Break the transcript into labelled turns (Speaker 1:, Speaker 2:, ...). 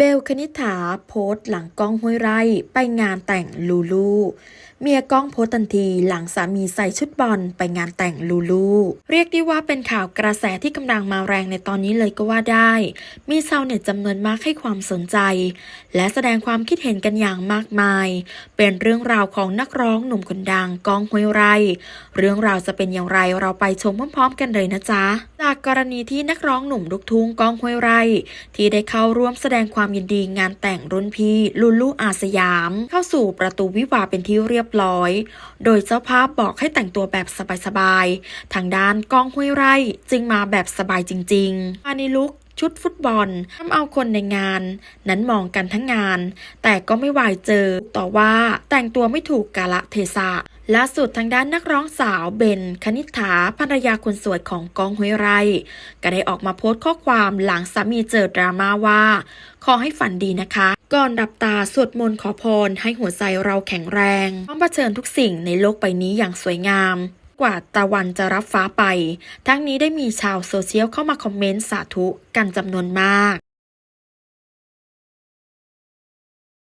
Speaker 1: เบลคณิษฐาโพสต์หลังก้องห้วยไร่ ไปงานแต่งลูลู เมียก้องโพสต์ทันทีหลังสามีใส่ชุดบอลไปงานแต่งลูลู เรียกได้ว่าเป็นข่าวกระแสที่กำลังมาแรงในตอนนี้เลยก็ว่าได้ มีชาวเน็ตจำนวนมากให้ความสนใจ และแสดงความคิดเห็นกันอย่างมากมาย เป็นเรื่องราวของนักร้องหนุ่มคนดังก้องห้วยไร่ เรื่องราวจะเป็นอย่างไรเราไปชมพร้อมๆ กันเลยนะจ๊ะ จากกรณีที่นักร้องหนุ่มลูกทุ่งก้องห้วยไร่ ที่ได้เข้าร่วมแสดงความยินดีงานแต่งรุ่นพี่ลุลูอาสยาม เข้าสู่ประตูวิวาเป็นที่เรียบร้อย โดยเจ้าภาพบอกให้แต่งตัวแบบสบายๆ ทางด้านก้องห้วยไร่จึงมาแบบสบายจริงๆ มาในลุคชุดฟุตบอลทำเอาคนในงาน นั้นมองกันทั้งงาน แต่ก็ไม่วายเจอต่อว่าแต่งตัวไม่ถูกกาละเทศะ ล่าสุดทางด้านนักร้องสาวเบนคณิษฐาภรรยาคนสวยของกองห้วยไร่ก็ได้ออกมาโพสต์ข้อความหลังสามีเจอดราม่าว่า ขอให้ฝันดีนะคะ ก่อนดับตาสวดมนต์ขอพรให้หัวใจเราแข็งแรงพร้อมเผชิญทุกสิ่งในโลกใบนี้อย่างสวยงาม กว่าตะวันจะรับฟ้าไป ทั้งนี้ได้มีชาวโซเชียลเข้ามาคอมเมนต์สาธุกันจำนวนมาก